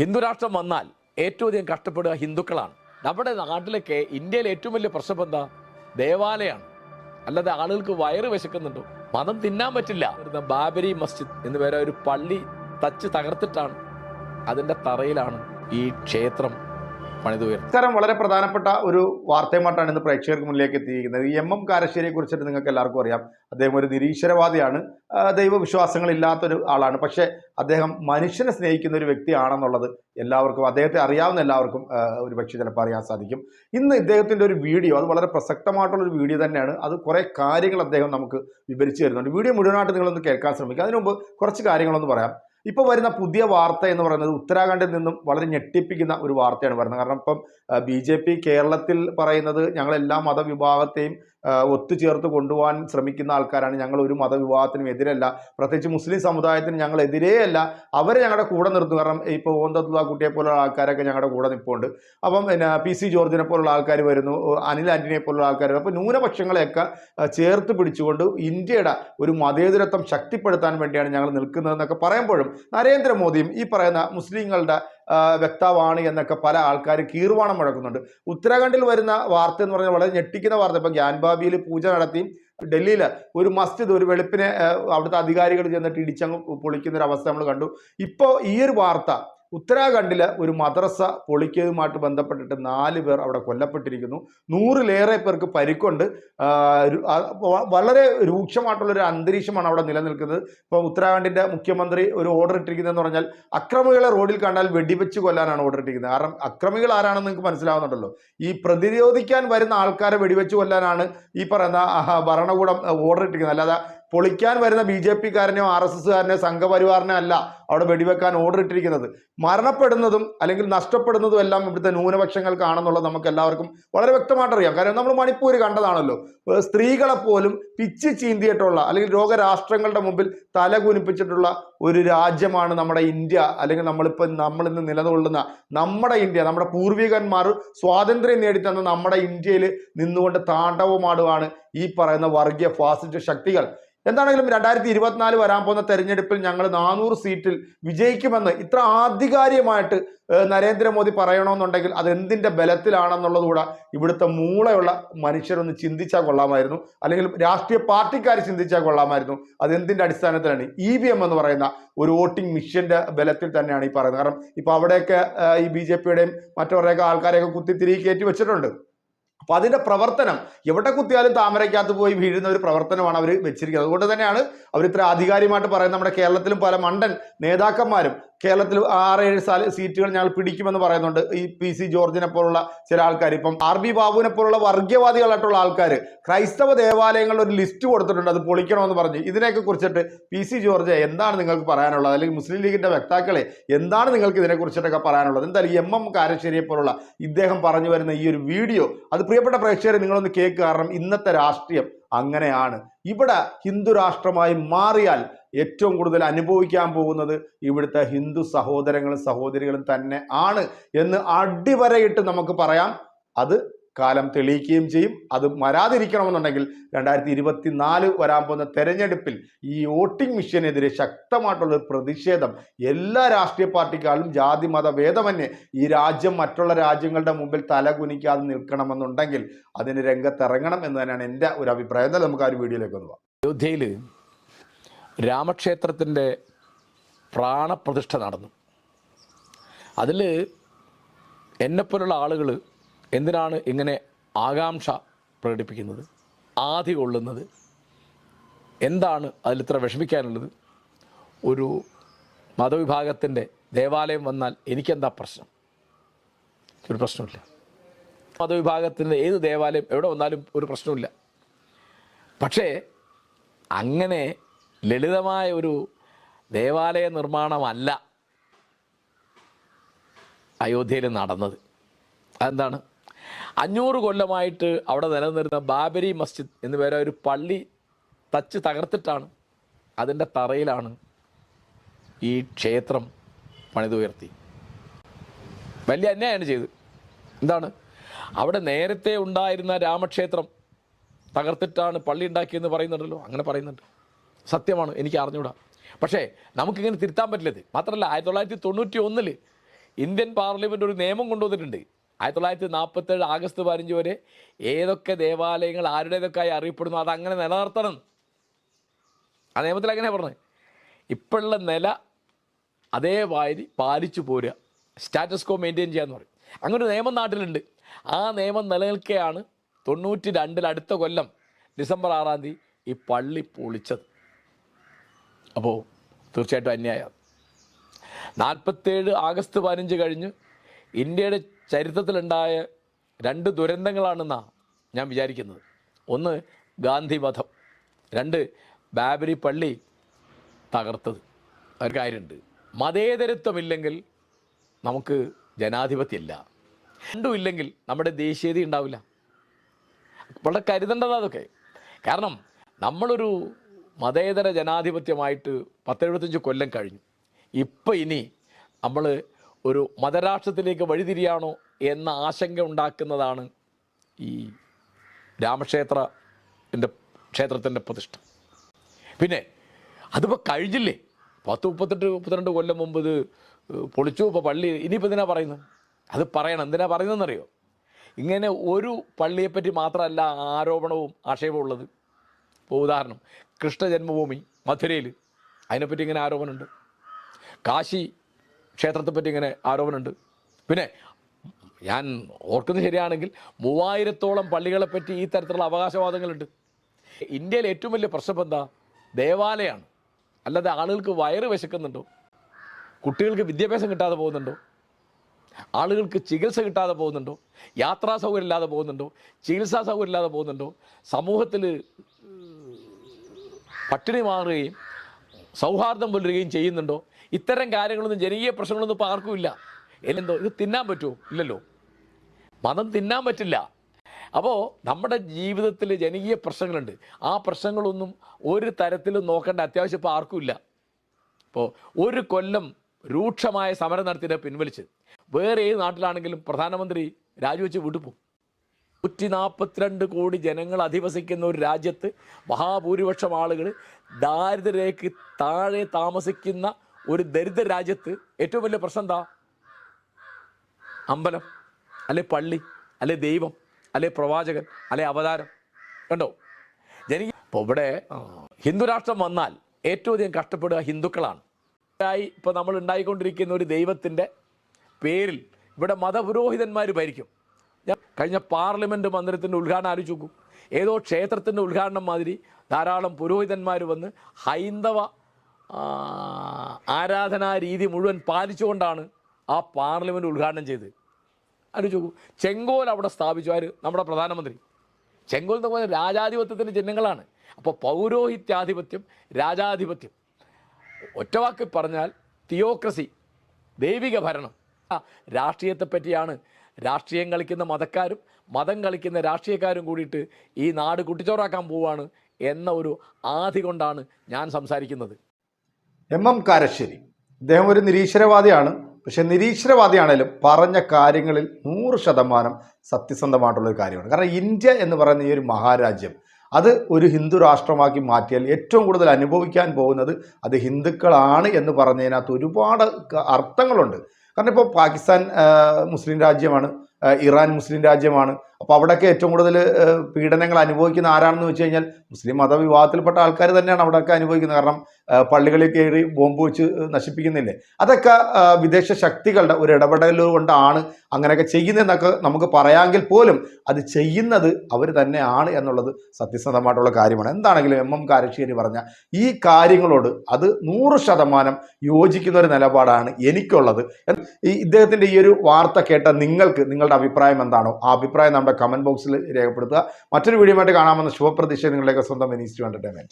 ഹിന്ദുരാഷ്ട്രം വന്നാൽ ഏറ്റവും അധികം കഷ്ടപ്പെടുക ഹിന്ദുക്കളാണ്. നമ്മുടെ നാട്ടിലൊക്കെ ഇന്ത്യയിലെ ഏറ്റവും വലിയ പ്രശ്നം എന്താ? ദേവാലയമാണ് അല്ലാതെ ആളുകൾക്ക് വയറ് വിശക്കുന്നുണ്ടോ. മതം തിന്നാൻ പറ്റില്ല. ബാബരി മസ്ജിദ് എന്ന് പേരെ ഒരു പള്ളി തച്ച് തകർത്തിട്ടാണ് അതിന്റെ തറയിലാണ് ഈ ക്ഷേത്രം പണിതുയർത്തുന്നത് നമസ്കാരം വളരെ പ്രധാനപ്പെട്ട ഒരു വാർത്തയുമായിട്ടാണ് ഇന്ന് പ്രേക്ഷകർക്ക് മുന്നിലേക്ക് എത്തിയിരിക്കുന്നത്. എം എം കാരശ്ശേരിയെ കുറിച്ചിട്ട് നിങ്ങൾക്ക് എല്ലാവർക്കും അറിയാം. അദ്ദേഹം ഒരു നിരീശ്വരവാദിയാണ്. ദൈവവിശ്വാസങ്ങൾ ദൈവവിശ്വാസങ്ങളില്ലാത്തൊരു ആളാണ്. പക്ഷേ അദ്ദേഹം മനുഷ്യനെ സ്നേഹിക്കുന്ന ഒരു വ്യക്തിയാണെന്നുള്ളത് എല്ലാവർക്കും അദ്ദേഹത്തെ അറിയാവുന്ന എല്ലാവർക്കും ഒരു പക്ഷേ ചിലപ്പോൾ അറിയാൻ സാധിക്കും. ഇന്ന് ഇദ്ദേഹത്തിന്റെ ഒരു വീഡിയോ അത് വളരെ പ്രസക്തമായിട്ടുള്ള ഒരു വീഡിയോ തന്നെയാണ്. അത് കുറേ കാര്യങ്ങൾ അദ്ദേഹം നമുക്ക് വിവരിച്ചു തരുന്നുണ്ട്. വീഡിയോ മുഴുവനായിട്ട് നിങ്ങളൊന്ന് കേൾക്കാൻ ശ്രമിക്കുക. അതിനുമുമ്പ് കുറച്ച് കാര്യങ്ങളൊന്ന് പറയാം. ഇപ്പോൾ വരുന്ന പുതിയ വാർത്ത എന്ന് പറയുന്നത് ഉത്തരാഖണ്ഡിൽ നിന്നും വളരെ ഞെട്ടിപ്പിക്കുന്ന ഒരു വാർത്തയാണ് വരുന്നത്. കാരണം ഇപ്പം ബി കേരളത്തിൽ പറയുന്നത് ഞങ്ങൾ എല്ലാ മതവിഭാഗത്തെയും ഒത്തുചേർത്ത് കൊണ്ടുപോകാൻ ശ്രമിക്കുന്ന ആൾക്കാരാണ് ഞങ്ങൾ. ഒരു മതവിഭാഗത്തിനും എതിരല്ല. പ്രത്യേകിച്ച് മുസ്ലിം സമുദായത്തിന് ഞങ്ങൾ എതിരേ അല്ല അവരെ ഞങ്ങളുടെ കൂടെ നിർത്തും. കാരണം ഇപ്പോൾ ഓന്തത്തുള്ള കുട്ടിയെ പോലുള്ള ആൾക്കാരൊക്കെ ഞങ്ങളുടെ കൂടെ നിൽപ്പുണ്ട് അപ്പം പിന്നെ പി സി ജോർജിനെ പോലുള്ള ആൾക്കാർ വരുന്നു. അനിൽ ആന്റണിയെ പോലുള്ള ആൾക്കാർ അപ്പോൾ ന്യൂനപക്ഷങ്ങളെയൊക്കെ ചേർത്ത് പിടിച്ചുകൊണ്ട് ഇന്ത്യയുടെ ഒരു മതേതരത്വം ശക്തിപ്പെടുത്താൻ വേണ്ടിയാണ് ഞങ്ങൾ നിൽക്കുന്നതെന്നൊക്കെ പറയുമ്പോഴും നരേന്ദ്രമോദിയും ഈ പറയുന്ന മുസ്ലിങ്ങളുടെ വ്യക്താവാണ് എന്നൊക്കെ പല ആൾക്കാർ കീർവാണം മുഴക്കുന്നുണ്ട്. ഉത്തരാഖണ്ഡിൽ വരുന്ന വാർത്ത എന്ന് പറഞ്ഞാൽ വളരെ ഞെട്ടിക്കുന്ന വാർത്ത. ഇപ്പം ഗ്യാൻബാബിയിൽ പൂജ നടത്തി ഡൽഹിയിൽ ഒരു മസ്ജിദ് ഒരു വെളുപ്പിനെ അവിടുത്തെ അധികാരികൾ ചെന്നിട്ട് ഇടിച്ചങ്ങ് പൊളിക്കുന്ന ഒരു അവസ്ഥ നമ്മൾ കണ്ടു. ഇപ്പോൾ ഈ ഒരു വാർത്ത ഉത്തരാഖണ്ഡിലെ ഒരു മദ്രസ പൊളിക്കതുമായിട്ട് ബന്ധപ്പെട്ടിട്ട് നാല് പേർ അവിടെ കൊല്ലപ്പെട്ടിരിക്കുന്നു. നൂറിലേറെ പേർക്ക് പരിക്കുണ്ട്. വളരെ രൂക്ഷമായിട്ടുള്ള ഒരു അന്തരീക്ഷമാണ് അവിടെ നിലനിൽക്കുന്നത്. ഇപ്പോൾ ഉത്തരാഖണ്ഡിന്റെ മുഖ്യമന്ത്രി ഒരു ഓർഡർ ഇട്ടിരിക്കുന്നതെന്ന് പറഞ്ഞാൽ അക്രമികളെ റോഡിൽ കണ്ടാൽ വെടിവെച്ച് കൊല്ലാനാണ് ഓർഡർ ഇട്ടിരിക്കുന്നത്. കാരണം അക്രമികൾ ആരാണെന്ന് നിങ്ങൾക്ക് മനസ്സിലാവുന്നുണ്ടല്ലോ. ഈ പ്രതിരോധിക്കാൻ വരുന്ന ആൾക്കാരെ വെടിവെച്ച് കൊല്ലാനാണ് ഈ പറയുന്ന ഭരണകൂടം ഓർഡർ ഇട്ടിരിക്കുന്നത്. അല്ലാതെ പൊളിക്കാൻ വരുന്ന ബി ജെ പിക്കാരനെയോ ആർ എസ് എസ്സുകാരനെയോ സംഘപരിവാറിനെയോ അല്ല അവിടെ വെടിവെക്കാൻ ഓർഡർ ഇട്ടിരിക്കുന്നത്. മരണപ്പെടുന്നതും അല്ലെങ്കിൽ നഷ്ടപ്പെടുന്നതും എല്ലാം ഇവിടുത്തെ ന്യൂനപക്ഷങ്ങൾക്കാണെന്നുള്ളത് നമുക്ക് എല്ലാവർക്കും വളരെ വ്യക്തമായിട്ട് അറിയാം കാരണം നമ്മൾ മണിപ്പൂർ കണ്ടതാണല്ലോ. സ്ത്രീകളെ പോലും പിച്ച് ചീന്തിയിട്ടുള്ള അല്ലെങ്കിൽ രോഗരാഷ്ട്രങ്ങളുടെ മുമ്പിൽ തല കുനിപ്പിച്ചിട്ടുള്ള ഒരു രാജ്യമാണ് നമ്മുടെ ഇന്ത്യ. അല്ലെങ്കിൽ നമ്മളിപ്പോൾ നമ്മൾ ഇന്ന് നിലകൊള്ളുന്ന നമ്മുടെ ഇന്ത്യ. നമ്മുടെ പൂർവികന്മാർ സ്വാതന്ത്ര്യം നേടിത്തന്ന നമ്മുടെ ഇന്ത്യയിൽ നിന്നുകൊണ്ട് താണ്ഡവമാടുകയാണ് ഈ പറയുന്ന വർഗീയ ഫാസിസ്റ്റ് ശക്തികൾ. എന്താണെങ്കിലും രണ്ടായിരത്തി ഇരുപത്തിനാല് വരാൻ പോകുന്ന തെരഞ്ഞെടുപ്പിൽ ഞങ്ങൾ നാനൂറ് സീറ്റിൽ വിജയിക്കുമെന്ന് ഇത്ര ആധികാരികമായിട്ട് നരേന്ദ്രമോദി പറയണമെന്നുണ്ടെങ്കിൽ അത് എന്തിന്റെ ബലത്തിലാണെന്നുള്ളത് കൂടെ ഇവിടുത്തെ മൂളയുള്ള മനുഷ്യരൊന്ന് ചിന്തിച്ചാൽ കൊള്ളാമായിരുന്നു. അല്ലെങ്കിൽ രാഷ്ട്രീയ പാർട്ടിക്കാർ ചിന്തിച്ചാൽ കൊള്ളാമായിരുന്നു. അത് എന്തിന്റെ അടിസ്ഥാനത്തിലാണ്? ഇ വി എം എന്ന് പറയുന്ന ഒരു വോട്ടിംഗ് മിഷ്യന്റെ ബലത്തിൽ തന്നെയാണ് ഈ പറയുന്നത്. കാരണം ഇപ്പോൾ അവിടെയൊക്കെ ഈ ബി ജെ പിയുടെയും മറ്റവരുടെയൊക്കെ ആൾക്കാരെയൊക്കെ കുത്തി തിരികെ കയറ്റി വെച്ചിട്ടുണ്ട്. അപ്പൊ അതിന്റെ പ്രവർത്തനം എവിടെ കുത്തിയാലും താമരയ്ക്കകത്ത് പോയി വീഴുന്ന ഒരു പ്രവർത്തനമാണ് അവർ വെച്ചിരിക്കുന്നത്. അതുകൊണ്ട് തന്നെയാണ് അവർ ഇത്ര ആധികാരികമായിട്ട് പറയുന്നത്. നമ്മുടെ കേരളത്തിലും പല മണ്ടൻ നേതാക്കന്മാരും കേരളത്തിൽ ആറേഴ് സീറ്റുകൾ ഞങ്ങൾ പിടിക്കുമെന്ന് പറയുന്നുണ്ട്. ഈ പി സി ജോർജിനെ പോലുള്ള ചില ആൾക്കാർ ഇപ്പം ആർ ബി ബാബുവിനെ പോലുള്ള വർഗീയവാദികളായിട്ടുള്ള ആൾക്കാർ ക്രൈസ്തവ ദേവാലയങ്ങളുടെ ഒരു ലിസ്റ്റ് കൊടുത്തിട്ടുണ്ട്. അത് പൊളിക്കണമെന്ന് പറഞ്ഞ്. ഇതിനെയൊക്കെ കുറിച്ചിട്ട് പി സി ജോർജ് എന്താണ് നിങ്ങൾക്ക് പറയാനുള്ളത്? അല്ലെങ്കിൽ മുസ്ലിം ലീഗിന്റെ വക്താക്കളെ എന്താണ് നിങ്ങൾക്ക് ഇതിനെ കുറിച്ചിട്ടൊക്കെ പറയാനുള്ളത്? എന്തായാലും എം എം കാരശ്ശേരിയെ പോലുള്ള ഇദ്ദേഹം പറഞ്ഞു വരുന്ന ഈ ഒരു വീഡിയോ അത് പ്രിയപ്പെട്ട പ്രേക്ഷകരെ നിങ്ങളൊന്ന് കേൾക്കുക. കാരണം ഇന്നത്തെ രാഷ്ട്രീയം അങ്ങനെയാണ്. ഇവിടെ ഹിന്ദു രാഷ്ട്രമായി മാറിയാൽ ഏറ്റവും കൂടുതൽ അനുഭവിക്കാൻ പോകുന്നത് ഇവിടുത്തെ ഹിന്ദു സഹോദരങ്ങളും സഹോദരികളും തന്നെ ആണ് എന്ന് അടിവരയിട്ട് നമുക്ക് പറയാം. അത് കാലം തെളിയിക്കുകയും ചെയ്യും. അത് വരാതിരിക്കണമെന്നുണ്ടെങ്കിൽ രണ്ടായിരത്തി ഇരുപത്തി നാല് വരാൻ പോകുന്ന തെരഞ്ഞെടുപ്പിൽ ഈ വോട്ടിംഗ് മിഷനെതിരെ ശക്തമായിട്ടുള്ള ഒരു പ്രതിഷേധം എല്ലാ രാഷ്ട്രീയ പാർട്ടിക്കാരും ജാതി മത ഭേദമന്യേ ഈ രാജ്യം മറ്റുള്ള രാജ്യങ്ങളുടെ മുമ്പിൽ തലകുനിക്കാതെ നിൽക്കണമെന്നുണ്ടെങ്കിൽ അതിന് രംഗത്തിറങ്ങണം എന്ന് തന്നെയാണ് എന്റെ ഒരു അഭിപ്രായം. എന്തായാലും നമുക്ക് ആ ഒരു വീഡിയോയിലേക്ക് ഒന്ന് പോകാം. അയോധ്യയിൽ രാമക്ഷേത്രത്തിന്റെ പ്രാണപ്രതിഷ്ഠ നടന്നു. അതിൽ എന്നെപ്പോലുള്ള ആളുകൾ എന്തിനാണ് ഇങ്ങനെ ആകാംക്ഷ പ്രകടിപ്പിക്കുന്നത്? ആധി കൊള്ളുന്നത്? എന്താണ് അതിൽ ഇത്ര വിഷമിക്കാനുള്ളത്? ഒരു മതവിഭാഗത്തിന്റെ ദേവാലയം വന്നാൽ എനിക്കെന്താ പ്രശ്നം? ഒരു പ്രശ്നമില്ല മതവിഭാഗത്തിന്റെ ഏത് ദേവാലയം എവിടെ വന്നാലും ഒരു പ്രശ്നമില്ല പക്ഷേ അങ്ങനെ ലളിതമായ ഒരു ദേവാലയ നിർമ്മാണമല്ല അയോധ്യയിൽ നടന്നത്. അതെന്താണ്? അഞ്ഞൂറ് കൊല്ലമായിട്ട് അവിടെ നിലനിന്നിരുന്ന ബാബരി മസ്ജിദ് എന്ന് പേരെ ഒരു പള്ളി തച്ച് തകർത്തിട്ടാണ് അതിന്റെ തറയിലാണ് ഈ ക്ഷേത്രം പണിതുയർത്തി. വലിയ അന്യായമാണ് ചെയ്ത്. എന്താണ്? അവിടെ നേരത്തെ ഉണ്ടായിരുന്ന രാമക്ഷേത്രം തകർത്തിട്ടാണ് പള്ളി ഉണ്ടാക്കിയെന്ന് പറയുന്നുണ്ടല്ലോ. അങ്ങനെ പറയുന്നുണ്ട്. സത്യമാണ് എനിക്ക് അറിഞ്ഞൂടാ. പക്ഷേ നമുക്കിങ്ങനെ തിരുത്താൻ പറ്റില്ലത് മാത്രമല്ല ആയിരത്തി തൊള്ളായിരത്തി തൊണ്ണൂറ്റി ഒന്നിൽ ഇന്ത്യൻ പാർലമെന്റ് ഒരു നിയമം കൊണ്ടുവന്നിട്ടുണ്ട്. ആയിരത്തി തൊള്ളായിരത്തി നാൽപ്പത്തേഴ് ആഗസ്റ്റ് പതിനഞ്ച് വരെ ഏതൊക്കെ ദേവാലയങ്ങൾ ആരുടേതൊക്കെയായി അറിയപ്പെടുന്നു അതങ്ങനെ നിലനിർത്തണം. ആ നിയമത്തിൽ അങ്ങനെ പറഞ്ഞത് ഇപ്പോഴുള്ള നില അതേ വാരി പാലിച്ചു പോരുക. സ്റ്റാറ്റസ് കോ മെയിന്റെയിൻ ചെയ്യാന്ന് പറയും. അങ്ങനെ ഒരു നിയമം നാട്ടിലുണ്ട്. ആ നിയമം നിലനിൽക്കെയാണ് തൊണ്ണൂറ്റി രണ്ടിൽ അടുത്ത കൊല്ലം ഡിസംബർ ആറാം തീയതി ഈ പള്ളി പൊളിച്ചത്. അപ്പോൾ തീർച്ചയായിട്ടും അന്യായം. നാൽപ്പത്തേഴ് ആഗസ്റ്റ് പതിനഞ്ച് കഴിഞ്ഞ് ഇന്ത്യയുടെ ചരിത്രത്തിലുണ്ടായ രണ്ട് ദുരന്തങ്ങളാണെന്നാണ് ഞാൻ വിചാരിക്കുന്നത്. ഒന്ന് ഗാന്ധി വധം രണ്ട് ബാബരി പള്ളി തകർത്തത്. ഒരു കാര്യമുണ്ട്. മതേതരത്വമില്ലെങ്കിൽ നമുക്ക് ജനാധിപത്യമില്ല. രണ്ടും ഇല്ലെങ്കിൽ നമ്മുടെ ദേശീയത ഉണ്ടാവില്ല വളരെ കരുതേണ്ടതാ അതൊക്കെ. കാരണം നമ്മളൊരു മതേതര ജനാധിപത്യമായിട്ട് പത്തെഴുപത്തഞ്ച് കൊല്ലം കഴിഞ്ഞു. ഇപ്പം ഇനി നമ്മൾ ഒരു മതരാഷ്ട്രത്തിലേക്ക് വഴിതിരിയാണോ എന്ന ആശങ്ക ഉണ്ടാക്കുന്നതാണ് ഈ രാമക്ഷേത്രത്തിന്റെ ക്ഷേത്രത്തിന്റെ പ്രതിഷ്ഠ. പിന്നെ അതിപ്പോൾ കഴിഞ്ഞില്ലേ? പത്ത് മുപ്പത്തെട്ട് മുപ്പത്തിരണ്ട് കൊല്ലം മുമ്പ് ഇത് പൊളിച്ചു. ഇപ്പോൾ പള്ളി ഇനിയിപ്പോൾ എന്തിനാ പറയുന്നത്? അത് പറയണം. എന്തിനാ പറയുന്നതെന്നറിയോ? ഇങ്ങനെ ഒരു പള്ളിയെപ്പറ്റി മാത്രമല്ല ആരോപണവും ആക്ഷേപവും ഉള്ളത്. ഇപ്പോൾ ഉദാഹരണം കൃഷ്ണജന്മഭൂമി മധുരയിൽ അതിനെപ്പറ്റി ഇങ്ങനെ ആരോപണമുണ്ട്. കാശി ക്ഷേത്രത്തെപ്പറ്റി ഇങ്ങനെ ആരോപണമുണ്ട്. പിന്നെ ഞാൻ ഓർക്കുന്നത് ശരിയാണെങ്കിൽ മൂവായിരത്തോളം പള്ളികളെപ്പറ്റി ഈ തരത്തിലുള്ള അവകാശവാദങ്ങളുണ്ട്. ഇന്ത്യയിലെ ഏറ്റവും വലിയ പ്രശ്നം എന്താ? ദേവാലയമാണ് അല്ലാതെ ആളുകൾക്ക് വയറ് വിശക്കുന്നുണ്ടോ? കുട്ടികൾക്ക് വിദ്യാഭ്യാസം കിട്ടാതെ പോകുന്നുണ്ടോ? ആളുകൾക്ക് ചികിത്സ കിട്ടാതെ പോകുന്നുണ്ടോ? യാത്രാ സൗകര്യം ഇല്ലാതെ പോകുന്നുണ്ടോ? ചികിത്സാ സൗകര്യം ഇല്ലാതെ പോകുന്നുണ്ടോ? സമൂഹത്തിൽ പട്ടിണി മാറുകയും സൗഹാർദ്ദം പുലരുകയും ചെയ്യുന്നുണ്ടോ? ഇത്തരം കാര്യങ്ങളൊന്നും ജനകീയ പ്രശ്നങ്ങളൊന്നും ഇപ്പോൾ ആർക്കും ഇല്ല. എന്തോ ഇത് തിന്നാൻ പറ്റുമോ? ഇല്ലല്ലോ. മതം തിന്നാൻ പറ്റില്ല. അപ്പോൾ നമ്മുടെ ജീവിതത്തിൽ ജനകീയ പ്രശ്നങ്ങളുണ്ട്. ആ പ്രശ്നങ്ങളൊന്നും ഒരു തരത്തിലും നോക്കേണ്ട അത്യാവശ്യം ഇപ്പോൾ ആർക്കുമില്ല ഇപ്പോൾ ഒരു കൊല്ലം രൂക്ഷമായ സമരം നടത്തിയിട്ട് പിൻവലിച്ച് വേറെ ഏത് നാട്ടിലാണെങ്കിലും പ്രധാനമന്ത്രി രാജിവെച്ച് വിട്ടുപോകും നൂറ്റി നാൽപ്പത്തിരണ്ട് കോടി ജനങ്ങൾ അധിവസിക്കുന്ന ഒരു രാജ്യത്ത് മഹാഭൂരിപക്ഷം ആളുകൾ ദാരിദ്ര്യരേഖയ്ക്ക് താഴെ താമസിക്കുന്ന ഒരു ദരിദ്ര രാജ്യത്ത് ഏറ്റവും വലിയ പ്രശ്നം എന്താ? അമ്പലം അല്ലെ പള്ളി അല്ലെ ദൈവം അല്ലെ പ്രവാചകൻ അല്ലെ അവതാരം. കണ്ടോ? ജനകീയ ഇപ്പോൾ ഇവിടെ ഹിന്ദുരാഷ്ട്രം വന്നാൽ ഏറ്റവും അധികം കഷ്ടപ്പെടുക ഹിന്ദുക്കളാണ്. ഇപ്പോൾ നമ്മൾ ഉണ്ടായിക്കൊണ്ടിരിക്കുന്ന ഒരു ദൈവത്തിന്റെ പേരിൽ ഇവിടെ മതപുരോഹിതന്മാർ ഭരിക്കും. കഴിഞ്ഞ പാർലമെന്റ് മന്ദിരത്തിന്റെ ഉദ്ഘാടനം ആലോചിച്ച് നോക്കൂ. ഏതോ ക്ഷേത്രത്തിന്റെ ഉദ്ഘാടനം മാതിരി ധാരാളം പുരോഹിതന്മാർ വന്ന് ഹൈന്ദവ ആരാധനാ രീതി മുഴുവൻ പാലിച്ചുകൊണ്ടാണ് ആ പാർലമെന്റ് ഉദ്ഘാടനം ചെയ്തത്. ആലോചിച്ച് നോക്കൂ. ചെങ്കോൽ അവിടെ സ്ഥാപിച്ചു. ആര്? നമ്മുടെ പ്രധാനമന്ത്രി. ചെങ്കോൽ എന്ന് പറഞ്ഞാൽ രാജാധിപത്യത്തിന്റെ ചിഹ്നങ്ങളാണ്. അപ്പോൾ പൗരോഹിത്യാധിപത്യം രാജാധിപത്യം. ഒറ്റവാക്കിൽ പറഞ്ഞാൽ തിയോക്രസി ദൈവിക ഭരണം. രാഷ്ട്രീയത്തെ പറ്റിയാണ് രാഷ്ട്രീയം കളിക്കുന്ന മതക്കാരും മതം കളിക്കുന്ന രാഷ്ട്രീയക്കാരും കൂടിയിട്ട് ഈ നാട് കുട്ടിച്ചോറാക്കാൻ പോവാണ് എന്ന ഒരു ആധി കൊണ്ടാണ് ഞാൻ സംസാരിക്കുന്നത്. എം. എം. കാരശ്ശേരി. അദ്ദേഹം ഒരു നിരീശ്വരവാദിയാണ്. പക്ഷെ നിരീശ്വരവാദിയാണേലും പറഞ്ഞ കാര്യങ്ങളിൽ നൂറ് ശതമാനം സത്യസന്ധമായിട്ടുള്ള ഒരു കാര്യമാണ്. കാരണം ഇന്ത്യ എന്ന് പറയുന്ന ഈ ഒരു മഹാരാജ്യം അത് ഒരു ഹിന്ദു രാഷ്ട്രമാക്കി മാറ്റിയാൽ ഏറ്റവും കൂടുതൽ അനുഭവിക്കാൻ പോകുന്നത് അത് ഹിന്ദുക്കളാണ് എന്ന് പറഞ്ഞതിനകത്ത് ഒരുപാട് അർത്ഥങ്ങളുണ്ട്. കാരണം ഇപ്പോൾ പാകിസ്ഥാൻ മുസ്ലിം രാജ്യമാണ് ഇറാൻ മുസ്ലിം രാജ്യമാണ് അപ്പോൾ അവിടെയൊക്കെ ഏറ്റവും കൂടുതൽ പീഡനങ്ങൾ അനുഭവിക്കുന്ന ആരാണെന്ന് വെച്ച് കഴിഞ്ഞാൽ മുസ്ലിം മതവിഭാഗത്തിൽപ്പെട്ട ആൾക്കാർ തന്നെയാണ് അവിടെയൊക്കെ അനുഭവിക്കുന്നത്. കാരണം പള്ളികളിൽ കയറി ബോംബ് വെച്ച് നശിപ്പിക്കുന്നില്ലേ? അതൊക്കെ വിദേശ ശക്തികളുടെ ഒരു ഇടപെടൽ കൊണ്ടാണ് അങ്ങനെയൊക്കെ ചെയ്യുന്നതെന്നൊക്കെ നമുക്ക് പറയാമെങ്കിൽ പോലും അത് ചെയ്യുന്നത് അവർ തന്നെയാണ് എന്നുള്ളത് സത്യസന്ധമായിട്ടുള്ള കാര്യമാണ്. എന്താണെങ്കിലും എം. എം. കാരശ്ശേരി പറഞ്ഞ ഈ കാര്യങ്ങളോട് അത് നൂറ് ശതമാനം യോജിക്കുന്ന ഒരു നിലപാടാണ് എനിക്കുള്ളത്. ഈ ഇദ്ദേഹത്തിന്റെ ഈ ഒരു വാർത്ത കേട്ട നിങ്ങൾക്ക് നിങ്ങളുടെ അഭിപ്രായം എന്താണോ ആ അഭിപ്രായം നമ്മുടെ കമന്റ് ബോക്സിൽ രേഖപ്പെടുത്തുക. മറ്റൊരു വീഡിയോ ആയിട്ട് കാണാമെന്ന ശുഭപ്രതീക്ഷ നിങ്ങളുടെയൊക്കെ സ്വന്തം മിനിസ്റ്റർ എന്റർടൈൻമെന്റ്